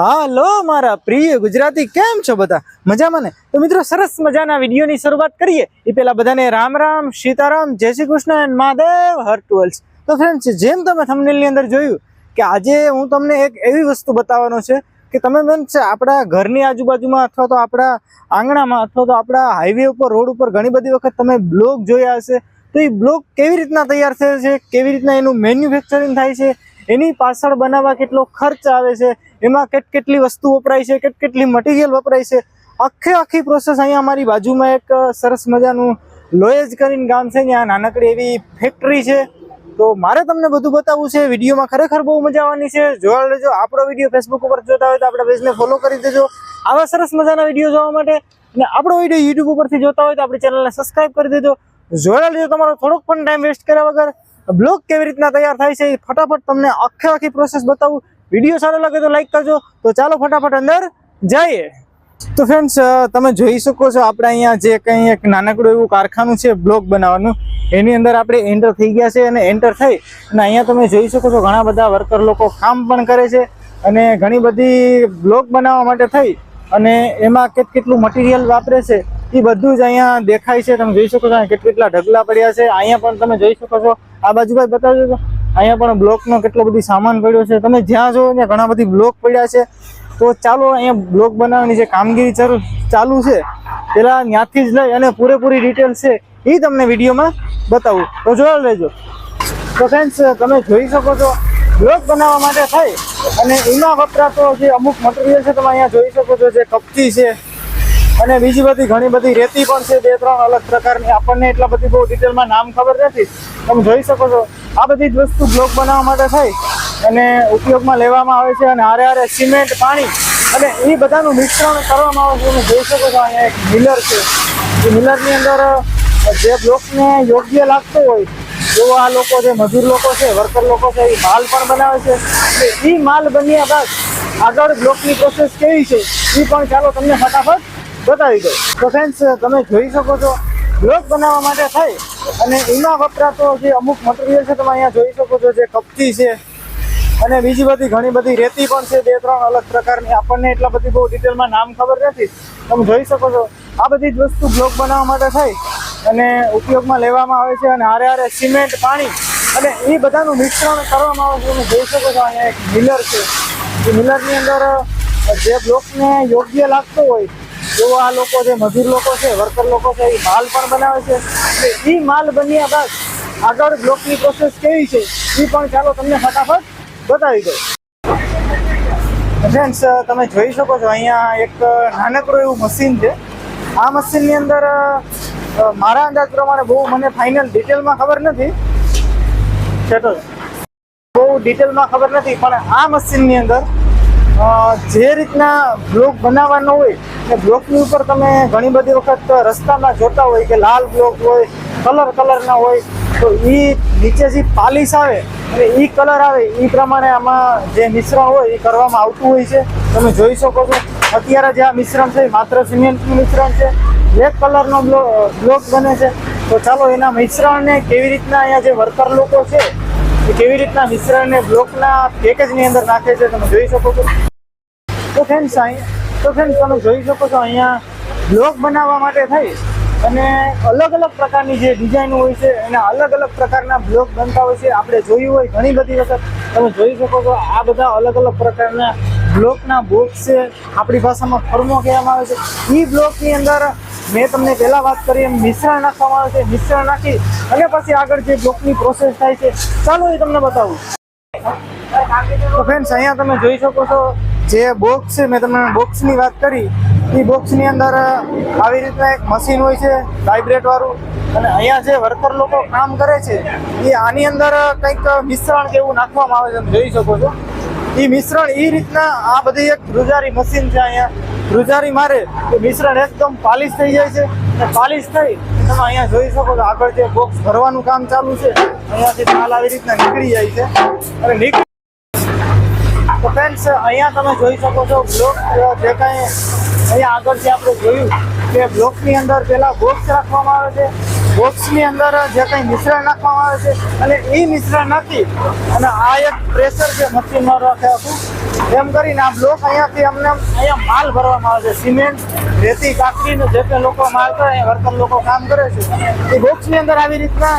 હાલો, મારા પ્રિય ગુજરાતી, કેમ છો બધા? મજામાં ને? તો મિત્રો, સરસ મજાના વિડીયોની શરૂઆત કરીએ. એ પેલા બધાને રામ રામ, સીતારામ, જય શ્રી કૃષ્ણ એન્ડ મહાદેવ હર્ટવલ્સ તો ફ્રેન્ડ્સ જેમ તમે થમનેલની અંદર જોયું કે આજે હું તમને એક એવી વસ્તુ બતાવવાનો છે કે તમે means આપણા ઘરની આજુબાજુમાં અથવા તો આપણા આંગણામાં અથવા તો આપણા હાઈવે ઉપર રોડ ઉપર ઘણી બધી વખત તમે બ્લોગ જોયા હશે. તો એ બ્લોગ કેવી રીતના તૈયાર થયો છે? કેવી રીતના એનું મેન્યુફેક્ચરિંગ થાય છે? એની પાછળ બનાવવા કેટલો ખર્ચ આવે છે, એમાં કેટ કેટલી વસ્તુ વપરાય છે, કેટ કેટલી મટીરિયલ વપરાય છે, આખે આખી પ્રોસેસ અહીંયા અમારી બાજુમાં એક સરસ મજાનું લોએજ કરીને ગામ છે ત્યાં નાનકડી એવી ફેક્ટરી છે. તો મારે તમને બધું બતાવવું છે, વિડીયોમાં ખરેખર બહુ મજા આવવાની છે. જોવા લેજો, આપણો વીડિયો ફેસબુક ઉપર જોતા હોય તો આપણા પેજને ફોલો કરી દેજો. આવા સરસ મજાના વીડિયો જોવા માટે અને આપણો વીડિયો યુટ્યુબ ઉપરથી જોતા હોય તો આપણી ચેનલને સબસ્ક્રાઈબ કરી દેજો. જોયા લેજો, તમારો થોડોક પણ ટાઈમ વેસ્ટ કર્યા વગર. બ્લોગ કેવી રીતના તૈયાર થાય છે એ ફટાફટ તમને આખે આખી પ્રોસેસ બતાવું. વીડિયો સારો લાગે તો લાઈક કરજો. તો ચાલો ફટાફટ અંદર જઈએ. તો ફ્રેન્ડ્સ તમે જોઈ શકો છો આપણે અહીંયા જે કંઈ એક નાનકડું એવું કારખાનું છે બ્લોક બનાવવાનું. એની અંદર આપણે એન્ટર થઈ ગયા છે અને એન્ટર થઈ અને અહીંયા તમે જોઈ શકો છો ઘણા બધા વર્કર લોકો કામ પણ કરે છે અને ઘણી બધી બ્લોક બનાવવા માટે થઈ અને એમાં કેટ કેટલું મટીરિયલ વાપરે છે. એ બધું જ અહીંયા દેખાય છે. તમે જોઈ શકો છો કેટલા કેટલા ઢગલા પડ્યા છે. અહીંયા પણ તમે જોઈ શકો છો. આ બાજુ ભાઈ બતાવજો તો. અહીંયા પણ બ્લોકનો કેટલો બધી સામાન પડ્યો છે. તમે જ્યાં જો ત્યાં ઘણા બધી બ્લોક પડ્યા છે. તો ચાલો અહીંયા બ્લોક બનાવવાની જે કામગીરી ચાલુ છે, પેલા ત્યાંથી જ લઈ અને પૂરેપૂરી ડિટેલ છે એ તમને વિડીયોમાં બતાવું. તો જોવા લેજો. તો ફ્રેન્ડ્સ તમે જોઈ શકો છો, બ્લોક બનાવવા માટે થઈ અને એમાં વપરાતો જે અમુક મટીરિયલ છે, તમે અહીંયા જોઈ શકો છો, જે કપચી છે અને બીજી બધી ઘણી બધી રેતી પણ છે, બે ત્રણ અલગ પ્રકારની. આપણને એટલા બધી બહુ ડિટેલમાં નામ ખબર નથી. તમે જોઈ શકો છો, આ બધી જ વસ્તુ બ્લોક બનાવવા માટે થઈ અને ઉપયોગમાં લેવામાં આવે છે અને હારે હારે સિમેન્ટ, પાણી અને એ બધાનું મિશ્રણ કરવામાં આવે છે. તમે જોઈ શકો છો, અહીંયા એક મિલર છે. એ મિલરની અંદર જે બ્લોકને યોગ્ય લાગતો હોય એવો આ લોકો જે મજૂર લોકો છે, વર્કર લોકો છે, એ માલ પણ બનાવે છે. એટલે એ માલ બન્યા બાદ આગળ બ્લોકની પ્રોસેસ કેવી છે, એ પણ ચાલો તમને ફટાફટ બતાવી દઉં. તો ફ્રેન્ડ્સ તમે જોઈ શકો છો બ્લોક બનાવવા માટે થઈ અને એમાં વપરાતો જે અમુક મટીરિયલ છે, તમે અહીંયા જોઈ શકો છો, જે કપચી છે અને બીજી બધી ઘણી બધી રેતી પણ છે, બે ત્રણ અલગ પ્રકારની. આપણને એટલા બધી બહુ ડિટેલમાં નામ ખબર નથી. તમે જોઈ શકો છો, આ બધી જ વસ્તુ બ્લોક બનાવવા માટે થઈ અને ઉપયોગમાં લેવામાં આવે છે અને હારે હારે સિમેન્ટ, પાણી અને એ બધાનું મિશ્રણ કરવામાં આવે છે. તમે જોઈ શકો છો, અહીંયા એક મિલર છે. એ મિલરની અંદર જે બ્લોકને યોગ્ય લાગતો હોય એવો આ લોકો જે મજૂર લોકો છે, વર્કર લોકો છે, એ માલ પણ બનાવે છે. એટલે એ માલ બન્યા બાદ આગળ બ્લોકની પ્રોસેસ કેવી છે એ પણ ચાલો તમને ફટાફટ બતાવી દઉં. ફ્રેન્ડ્સ તમે જોઈ શકો છો, અહીંયા એક નાનકડું એવું મશીન છે. આ મશીનની અંદર મારા અંદાજ પ્રમાણે બહુ મને ફાઇનલ ડિટેલમાં ખબર નથી. બહુ ડિટેલમાં ખબર નથી, પણ આ મશીનની અંદર જે રીતના બ્લોક બનાવવાનો હોય, એ બ્લોકની ઉપર તમે ઘણી બધી વખત રસ્તામાં જોતા હોય કે લાલ બ્લોક હોય, કલર કલરના હોય, તો એ નીચે જે પાલિશ આવે, અને એ કલર આવે એ પ્રમાણે આમાં જે મિશ્રણ હોય એ કરવામાં આવતું હોય છે. તમે જોઈ શકો છો, અત્યારે જે આ મિશ્રણ છે માત્ર સિમેન્ટનું મિશ્રણ છે બ્લેક કલરનો બ્લોક બને છે. તો ચાલો, એના મિશ્રણને કેવી રીતના અહીંયા જે વર્કર લોકો છે કેવી રીતના મિશ્રણને બ્લોકના પેકેજની અંદર નાખે છે, તમે જોઈ શકો છો. તો ફ્રેન્ડ્સ તો ફ્રેન્ડ્સ તમે જોઈ શકો છો અહીંયા બ્લોક બનાવવા માટે થઈ અને અલગ અલગ પ્રકારની જે ડિઝાઇન હોય છે એના અલગ અલગ પ્રકારના બ્લોક બનતા હોય છે. આપણે જોયું હોય ઘણી બધી વખત. તમે જોઈ શકો છો આ બધા અલગ અલગ પ્રકારના બ્લોકના બોક્સ છે. આપણી ભાષામાં ફર્મો કહેવામાં આવે છે. એ બ્લોકની અંદર મેં તમને પહેલાં વાત કરી એમ મિશ્રણ નાખવામાં આવે છે. મિશ્રણ નાખી અને પછી આગળ જે બ્લોકની પ્રોસેસ થાય છે. ચાલો એ તમને બતાવું. તો ફ્રેન્ડ્સ અહીંયા તમે જોઈ શકો છો જે બોક્સ છે મેં તમને બોક્સની વાત કરી, એ બોક્સની અંદર આવી રીતના એક મશીન હોય છે વાઇબ્રેટવાળું અને અહીંયા જે વર્કર લોકો કામ કરે છે, એ આની અંદર કંઈક મિશ્રણ એવું નાખવામાં આવે છે, તમે જોઈ શકો છો. એ મિશ્રણ એ રીતના આ બધી એક ધ્રુજારી મશીન છે અહીંયા. ધ્રુજારી મારે, એ મિશ્રણ એકદમ પાલિશ થઈ જાય છે. અને પાલિશ થઈ, તમે અહીંયા જોઈ શકો છો આગળ જે બોક્સ ભરવાનું કામ ચાલુ છે. અહીંયાથી માલ આવી રીતના નીકળી જાય છે. અને નીકળી તો ફ્રેન્ડ્સ અહીંયા તમે જોઈ શકો છો બ્લોક જે કાંઈ અહીંયા આગળ જે આપણે જોયું કે બ્લોકની અંદર પહેલાં બોક્સ રાખવામાં આવે છે. બોક્સની અંદર જે કંઈ મિશ્રણ નાખવામાં આવે છે અને એ મિશ્રણ નાખી અને આ એક પ્રેશર છે મશીનમાં રાખે હતું, એમ કરીને આ બ્લોક અહીંયાથી અમને અહીંયા માલ ભરવામાં આવે છે. સિમેન્ટ, રેતી કાકરીનું જે કંઈ લોકો માલ કરે વર્કર લોકો કામ કરે છે. એ બોક્સની અંદર આવી રીતના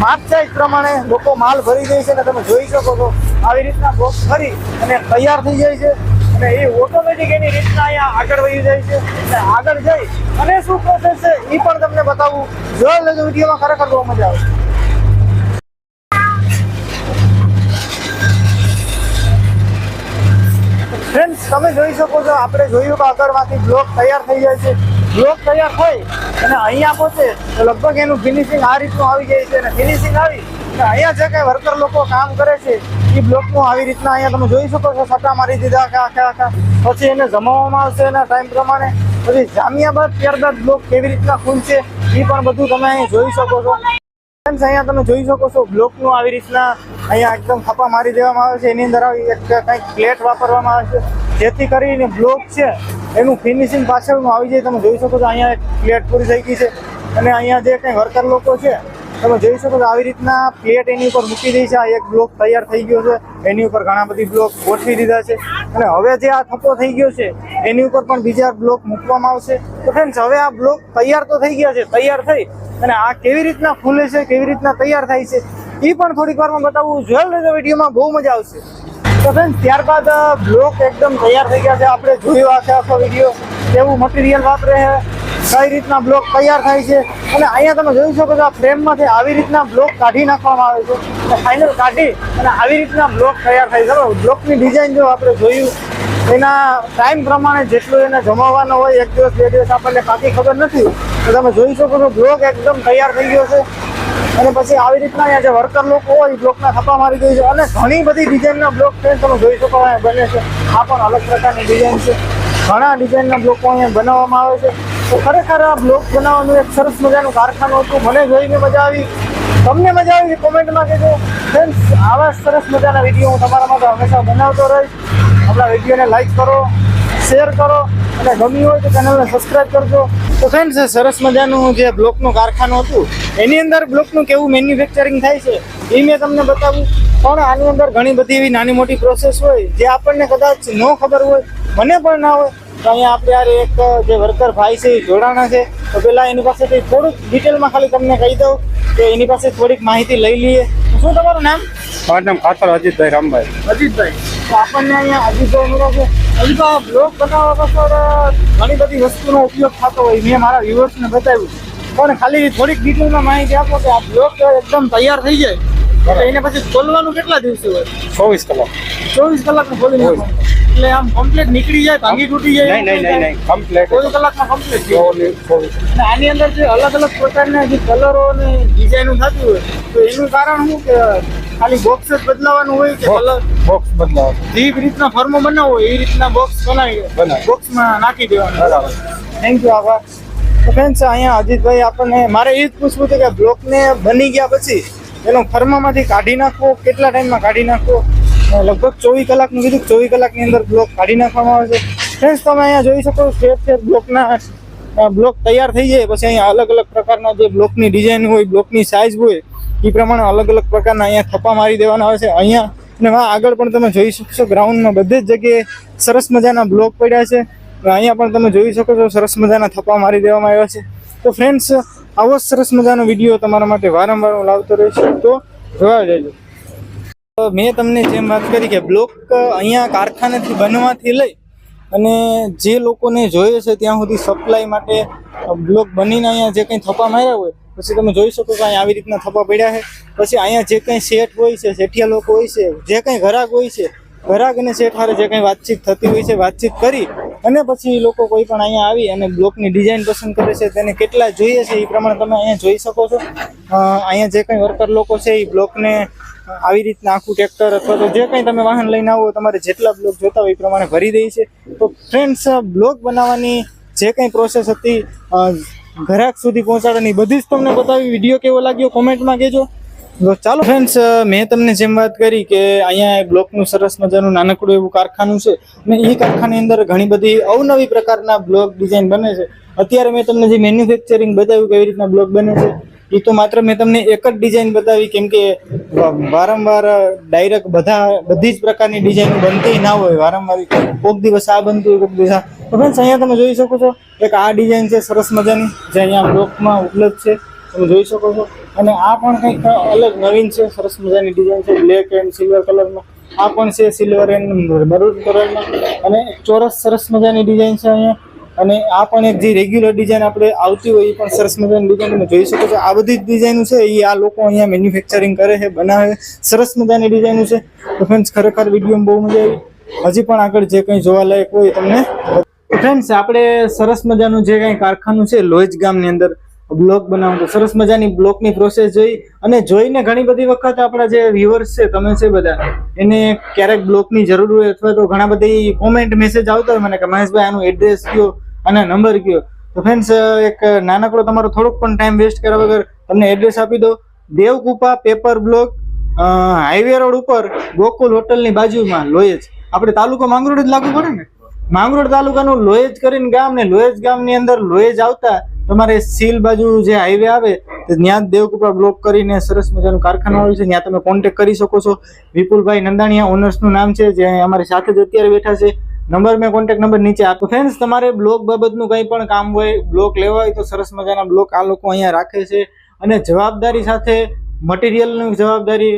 માપ સાઈઝ પ્રમાણે લોકો માલ ભરી જાય છે અને તમે જોઈ શકો છો આવી રીતના બોક્સ ભરી અને તૈયાર થઈ જાય છે અને એ ઓટોમેટિક એની રીતના અહીંયા આગળ વહી જાય છે. અને આગળ જઈ અને શું પ્રોસેસ છે એ પણ તમને બતાવું. જોઈ લેજો, વિડીયોમાં ખરેખર બહુ મજા આવે ફ્રેન્ડ્સ તમે જોઈ શકો છો, આપણે જોયું કે આગળમાંથી બ્લોક તૈયાર થઈ જાય છે. બ્લોક તૈયાર હોય અને અહીંયા પહોંચે તો લગભગ એનું ફિનિશિંગ આ રીતનું આવી જાય છે અને ફિનિશિંગ આવી અને અહીંયા જે કંઈ વર્કર લોકો કામ કરે છે એ બ્લોકનું આવી રીતના અહીંયા તમે જોઈ શકો છો, સટ્ટા મારી દીધા, આખા આખા પછી એને જમાવવામાં આવશે એના ટાઈમ પ્રમાણે. પછી જામ્યા બાદ ત્યારબાદ બ્લોક કેવી રીતના ખુલશે એ પણ બધું તમે અહીં જોઈ શકો છો. અહીંયા તમે જોઈ શકો છો, બ્લોકનું આવી રીતના અહીંયા એકદમ થપ્પા મારી દેવામાં આવે છે. એની અંદર આવી એક કંઈક પ્લેટ વાપરવામાં આવે છે. જેથી કરીને બ્લોક છે એનું ફિનિશિંગ પાછળનું આવી જાય. તમે જોઈ શકો છો અહીંયા પ્લેટ પૂરી થઈ ગઈ છે. અને અહીંયા જે કંઈ વર્કર લોકો છે, તમે જોઈ શકો છો આવી રીતના પ્લેટ એની ઉપર મૂકી દઈ છે. આ એક બ્લોક તૈયાર થઈ ગયો છે. એની ઉપર ઘણા બધી બ્લોક ગોઠવી દીધા છે. અને હવે જે આ થપ્પો થઈ ગયો છે, એની ઉપર પણ બીજા બ્લોક મૂકવામાં આવશે. તો ફ્રેન્ડ્સ હવે આ બ્લોક તૈયાર તો થઈ ગયા છે, તૈયાર થઈ. અને આ કેવી રીતના ફૂલે છે, કેવી રીતના તૈયાર થાય છે એ પણ થોડીક વારમાં બતાવવું જોયેલ રહેજો વિડીયોમાં, બહુ મજા આવશે. તો ફ્રેન્ડ ત્યારબાદ બ્લોક એકદમ તૈયાર થઈ ગયા છે. આપણે જોયો આખે આખો વીડિયો કેવું મટીરિયલ વાપરે છે, કઈ રીતના બ્લોક તૈયાર થાય છે. અને અહીંયા તમે જોઈ શકો છો, આ ફ્રેમમાંથી આવી રીતના બ્લોક કાઢી નાખવામાં આવે છે. અને ફાઇનલ કાઢી અને આવી રીતના બ્લોક તૈયાર થાય છે. બ્લોકની ડિઝાઇન જો આપણે જોયું, એના ટાઈમ પ્રમાણે જેટલું એને જમાવવાનો હોય, એક દિવસ, બે દિવસ આપણને પાકી ખબર નથી. તો તમે જોઈ શકો છો બ્લોક એકદમ તૈયાર થઈ ગયો છે. અને પછી આવી રીતના અહીંયા જે વર્કર લોકો હોય બ્લોકના થપ્પા મારી દે છે અને ઘણી બધી ડિઝાઇનના બ્લોક છે, તમે જોઈ શકો અહીંયા બને છે. આ પણ અલગ પ્રકારની ડિઝાઇન છે. ઘણા ડિઝાઇનના બ્લોકો અહીંયા બનાવવામાં આવે છે. તો ખરેખર આ બ્લોક બનાવવાનું એક સરસ મજાનું કારખાનું હતું. મને જોઈને મજા આવી. તમને મજા આવી કોમેન્ટમાં કહેજો. ફ્રેન્ડ્સ આવા સરસ મજાના વીડિયો હું તમારા માટે હંમેશા બનાવતો રહીશ. આપણા વિડીયોને લાઈક કરો શેર કરો. અને ગમ્યું હોય તો ચેનલને સબસ્ક્રાઈબ કરજો. તો ફ્રેન્ડ્સ સરસ મજાનું જે બ્લોકનું કારખાનું હતું, એની અંદર બ્લોકનું કેવું મેન્યુફેક્ચરિંગ થાય છે, એ મેં તમને બતાવ્યું પણ આની અંદર ઘણી બધી એવી નાની મોટી પ્રોસેસ હોય, જે આપણને કદાચ ન ખબર હોય, મને પણ ના હોય, તો અહીંયા આપણે યાર એક, જે વર્કર ભાઈ છે, એ જોડાણા છે, તો પહેલાં એની પાસેથી થોડુંક ડિટેલમાં ખાલી તમને કહી દઉં કે એની પાસે થોડીક માહિતી લઈ લઈએ. શું તમારું નામ? મારું નામ ખાતર અજીતભાઈ રામભાઈ. અજીતભાઈ. તો આપણને અહીંયા અજીતભાઈ મળ્યા છે તો આ બ્લોગ બનાવવા પાછળ ઘણી બધી વસ્તુનો ઉપયોગ થતો હોય. મેં મારા વ્યુઅર્સને બતાવ્યું. પણ ખાલી થોડીક ડિટેલમાં માહિતી આપો કે આ બ્લોગ એકદમ તૈયાર થઈ જાય. એને પછી ખોલવાનું કેટલા દિવસે હોય? ચોવીસ કલાક. ચોવીસ કલાકનું ખોલી નાખવાનું એટલે આમ કમ્પ્લીટ નીકળી જાય ભાંગી તૂટી જાય નહીં નહીં નહીં કમ્પ્લીટ કમ્પ્લેટ ચોવીસ કલાકમાં કમ્પ્લીટ અને આની અંદર જે અલગ અલગ પ્રકારના જે કલરો અને ડિઝાઇનો થતી હોય તો એનું કારણ શું કે ખાલી બોક્સ જ બદલાવાનું હોય કે કલર બોક્સ બદલાવ જે રીતના ફર્મો બનાવવો એ રીતના બોક્સ બનાવી. બોક્સમાં નાખી દેવાનું. બરાબર. થેન્ક યુ આભાર. તો ફ્રેન્ડ્સ અહીંયા અજીતભાઈ આપણને મારે એ જ પૂછવું હતું કે બ્લોકને બની ગયા પછી એનો ફર્મામાંથી કાઢી નાખવો કેટલા ટાઈમમાં કાઢી નાખવો? લગભગ ચોવીસ કલાકનું કીધું ચોવીસ કલાકની અંદર બ્લોક કાઢી નાખવામાં આવે છે. ફ્રેન્ડ્સ તમે અહીંયા જોઈ શકો સ્ટેપ સ્ટેપ બ્લોકના બ્લોક તૈયાર થઈ જાય, પછી અહીંયા અલગ અલગ પ્રકારના જે બ્લોકની ડિઝાઇન હોય, બ્લોકની સાઇઝ હોય એ પ્રમાણે અલગ અલગ પ્રકારના અહીંયા થપ્પા મારી દેવાના આવે છે. અહીંયા અને આગળ પણ તમે જોઈ શકશો ગ્રાઉન્ડમાં બધી જ જગ્યાએ સરસ મજાના બ્લોક પડ્યા છે. અહીંયા પણ તમે જોઈ શકો છો, સરસ મજાના થપ્પા મારી દેવામાં આવ્યા છે. તો ફ્રેન્ડ્સ આવો સરસ મજાનો વીડિયો તમારા માટે વારંવાર હું લાવતો રહીશ. તો જોવા જજો મેં તમને જેમ વાત કરી કે બ્લોક અહીંયા કારખાનેથી બનવાથી લઈ અને જે લોકોને જોઈએ છે ત્યાં સુધી સપ્લાય માટે બ્લોક બનીને અહીંયા જે કંઈ થપ્પા માર્યા હોય, પછી તમે જોઈ શકો કે અહીંયા આવી રીતના થપ્પા પડ્યા છે. પછી અહીંયા જે કંઈ શેઠ હોય છે, શેઠિયા લોકો હોય છે, જે કંઈ ઘરાક હોય છે, ઘરાક અને શેઠ હારે જે કંઈ વાતચીત થતી હોય છે, વાતચીત કરી અને પછી લોકો કોઈ પણ અહીંયા આવી અને બ્લોકની ડિઝાઇન પસંદ કરે છે, તેને કેટલા જોઈએ છે એ પ્રમાણે તમે અહીંયા જોઈ શકો છો. અહીંયા જે કંઈ વર્કર લોકો છે એ બ્લોકને આવી રીતના આખું ટ્રેક્ટર અથવા તો જે કંઈ તમે વાહન લઈને આવો, તમારે જેટલા બ્લોક જોતા હોય એ પ્રમાણે ભરી દે છે. તો ફ્રેન્ડ્સ બ્લોક બનાવવાની જે કંઈ પ્રોસેસ હતી ઘરાક સુધી પહોંચાડવાની બધી જ તમને બતાવી. વીડિયો કેવો લાગ્યો કોમેન્ટમાં કહેજો. તો ચાલો ફ્રેન્ડ્સ મેં તમને જેમ વાત કરી કે અહીંયા બ્લોકનું સરસ મજાનું નાનકડું એવું કારખાનું છે અને એ કારખાની અંદર ઘણી બધી અવનવી પ્રકારના બ્લોક ડિઝાઇન બને છે. અત્યારે મેં તમને જે મેન્યુફેક્ચરિંગ બતાવ્યું કેવી રીતના બ્લોક બને છે. એ તો માત્ર મેં તમને એક જ ડિઝાઇન બતાવી, કેમ કે વારંવાર ડાયરેક્ટ બધા, બધી જ પ્રકારની ડિઝાઇન બનતી ના હોય, વારંવાર કોઈક દિવસ આ બનતું કોઈક દિવસ તો ફ્રેન્ડ્સ અહીંયા તમે જોઈ શકો છો, એક આ ડિઝાઇન છે સરસ મજાની, જે અહીંયા બ્લોકમાં ઉપલબ્ધ છે, તમે જોઈ શકો છો. અને આ પણ કંઈક અલગ નવીન છે, સરસ મજાની ડિઝાઇન છે બ્લેક એન્ડ સિલ્વર કલરમાં આ પણ છે સિલ્વર એન્ડ મરૂન કલરમાં અને ચોરસ સરસ મજાની ડિઝાઇન છે અહીંયા. અને આ પણ એક જે રેગ્યુલર ડિઝાઇન આપણે આવતી હોય એ પણ સરસ મજાની ડિઝાઇન જોઈ શકો છો. આ બધી ડિઝાઇનો છે. એ આ લોકો અહીંયા મેન્યુફેક્ચરિંગ કરે છે, બનાવે સરસ મજાની ડિઝાઇનો છે. તો ફ્રેન્ડ્સ ખરેખર વિડીયોમાં બહુ મજા આવી. હજી પણ આગળ જે કંઈ જોવાલાયક હોય તમને ફ્રેન્ડ્સ આપણે સરસ મજાનું જે કંઈ કારખાનું છે લોજ ગામની અંદર બ્લોક બનાવતો સરસ મજાની બ્લોકની પ્રોસેસ જોઈ. અને જોઈને ઘણી બધી વખત આપણા જે વ્યુઅર્સ છે, તમે છે બધા એને ક્યારેક બ્લોકની જરૂર હોય અથવા તો ઘણા બધી કોમેન્ટ મેસેજ આવતા હોય. મને કે, મહેશભાઈ, આનું એડ્રેસ કયો? અને નંબર કયો? તો ફ્રેન્ડ્સ એક નાનકડો તમારો થોડોક પણ ટાઈમ વેસ્ટ કર્યા વગર તમને એડ્રેસ આપી દો Devkupa paper block highway road ઉપર ગોકુલ હોટલની બાજુમાં લોયેજ. આપણે તાલુકો માંગરોળ જ લાગુ પડે ને? માંગરોળ તાલુકાનું લોએજ કરીને ગામ ને લોયેજ ગામની અંદર લોએજ આવતા તમારે સીલ બાજુ જે હાઈવે આવે, તો ત્યાં દેવકુપા બ્લોક કરીને સરસ મજાનું કારખાનું આવ્યું છે. ત્યાં તમે કોન્ટેક કરી શકો છો. વિપુલભાઈ નંદાણીયા ઓનર્સનું નામ છે, જે અમારી સાથે જ અત્યારે બેઠા છે. નંબર મેં કોન્ટેક્ટ નંબર નીચે આપ્યો. ફ્રેન્ડ્સ તમારે બ્લોક બાબતનું કંઈ પણ કામ હોય, બ્લોક લેવા હોય તો સરસ મજાના બ્લોક આ લોકો અહીંયા રાખે છે. અને જવાબદારી સાથે મટીરિયલની જવાબદારી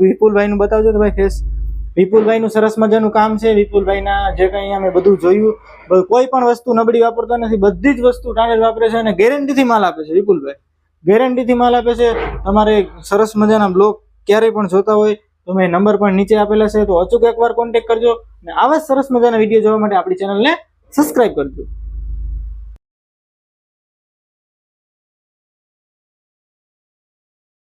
વિપુલભાઈનું બતાવજો તો ભાઈ ફેસ વિપુલભાઈનું સરસ મજાનું કામ છે. વિપુલભાઈના જે કંઈ અહીંયા મેં બધું જોયું. કોઈ પણ વસ્તુ નબળી વાપરતા નથી. બધી જ વસ્તુ સ્ટાન્ડર્ડ વાપરે છે અને ગેરંટીથી માલ આપે છે વિપુલભાઈ. ગેરંટીથી માલ આપે છે. તમારે સરસ મજાના બ્લોક ક્યારેય પણ જોતા હોય. તો મેં નંબર પણ નીચે આપેલા છે, તો અચૂક એકવાર કોન્ટેક્ટ કરજો અને આવા સરસ મજાના વીડિયો જોવા માટે આપણી ચેનલને સબસ્ક્રાઇબ કરજો.